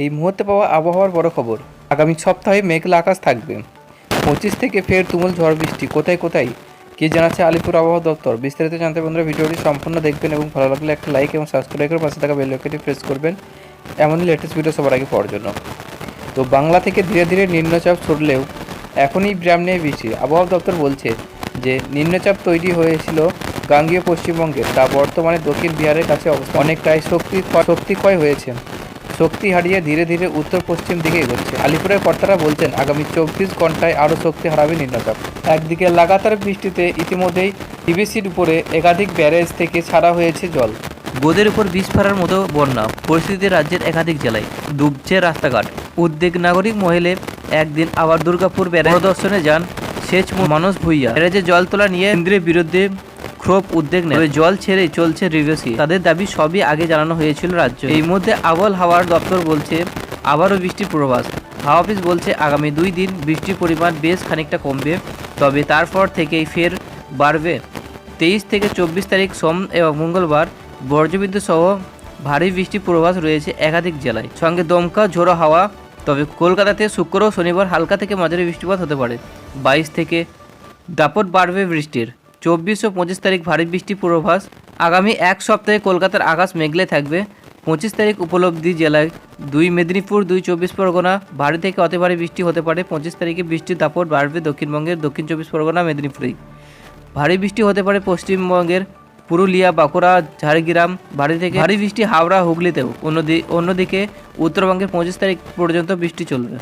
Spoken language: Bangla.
এই মুহূর্তে পাওয়া আবহাওয়ার বড় খবর। আগামী সপ্তাহে মেঘলা আকাশ থাকবে। পঁচিশ থেকে ফের তুমুল ঝড় বৃষ্টি। কোথায় কোথায়? কি জানাচ্ছে আলিপুর আবহাওয়া দপ্তর? বিস্তারিত জানতে বন্ধুরা ভিডিওটি সম্পূর্ণ দেখবেন এবং ভালো লাগলে একটা লাইক এবং সাবস্ক্রাইবের পাশে থাকা বেল আইকনটি প্রেস করবেন। এমনই লেটেস্ট ভিডিও সবার আগে পাওয়ার জন্য। তো বাংলা থেকে ধীরে ধীরে নিম্নচাপ ছড়লেও এখনই বিরাম নিয়ে বৃষ্টি আবহাওয়া দপ্তর বলছে যে, নিম্নচাপ তৈরি হয়েছিল গাঙ্গীয় পশ্চিমবঙ্গে, তা বর্তমানে দক্ষিণ বিহারের কাছে অনেকটাই শক্তি শক্তি ক্ষয় হয়েছে। শক্তি হারিয়ে ধীরে ধীরে উত্তর পশ্চিম দিকে এগোচ্ছে। আলিপুরের কর্তারা বলছেন, আগামী চব্বিশ ঘন্টায় আরও শক্তি হারাবে নিম্নচাপ। একদিকে লাগাতার বৃষ্টিতে ইতিমধ্যেই টিবিসির উপরে একাধিক ব্যারেজ থেকে ছাড়া হয়েছে জল। গোদের উপর বিষ ফেরার মতো বন্যা, পরিস্থিতি রাজ্যের একাধিক জেলায়। ডুবছে রাস্তাঘাট। উদ্বেগ নাগরিক মহিলে একদিন আবার দুর্গাপুর ব্যারেজ। দর্শনে যান সেচ ম- মানস ভুইয়া। ব্যারেজে জল তোলা নিয়ে কেন্দ্রের বিরুদ্ধে ক্ষোভ, উদ্বেগ নেই। জল ছেড়ে চলছে রিভার্সি তাদের দাবি সবই আগে জানানো হয়েছিল রাজ্য। এই মধ্যে আবল হাওয়ার দপ্তর বলছে, আবারও বৃষ্টির পূর্বাভাস। হাওয়া অফিস বলছে, আগামী দুই দিন বৃষ্টির পরিমাণ বেশ খানিকটা কমবে, তবে তারপর থেকেই ফের বাড়বে। তেইশ থেকে চব্বিশ তারিখ সোম এবং মঙ্গলবার বজ্রবিদ্যুৎ সহ ভারী বৃষ্টির পূর্বাভাস রয়েছে একাধিক জেলায়। সঙ্গে দমকা, ঝোড়ো হাওয়া, তবে কলকাতাতে শুক্র ও শনিবার হালকা থেকে মাঝারি বৃষ্টিপাত হতে পারে। বাইশ থেকে দাপট বাড়বে বৃষ্টির। চব্বিশ ও পঁচিশ তারিখ ভারী বৃষ্টি পূর্বাভাস। আগামী এক সপ্তাহে কলকাতার আকাশ মেঘলে থাকবে। পঁচিশ তারিখ উপলব্ধি জেলায় দুই মেদিনীপুর, দুই চব্বিশ পরগনা। ভারী থেকে অতি ভারী বৃষ্টি হতে পারে। পঁচিশ তারিখে বৃষ্টির দাপট বাড়বে দক্ষিণবঙ্গের, দক্ষিণ চব্বিশ পরগনা, মেদিনীপুরে। ভারী বৃষ্টি হতে পারে পশ্চিমবঙ্গের পুরুলিয়া, বাঁকুড়া, ঝাড়গ্রাম। ভারী থেকে ভারী বৃষ্টি হাওড়া, হুগলিতেও। অন্যদি, অন্যদিকে উত্তরবঙ্গের পঁচিশ তারিখ পর্যন্ত বৃষ্টি চলবে।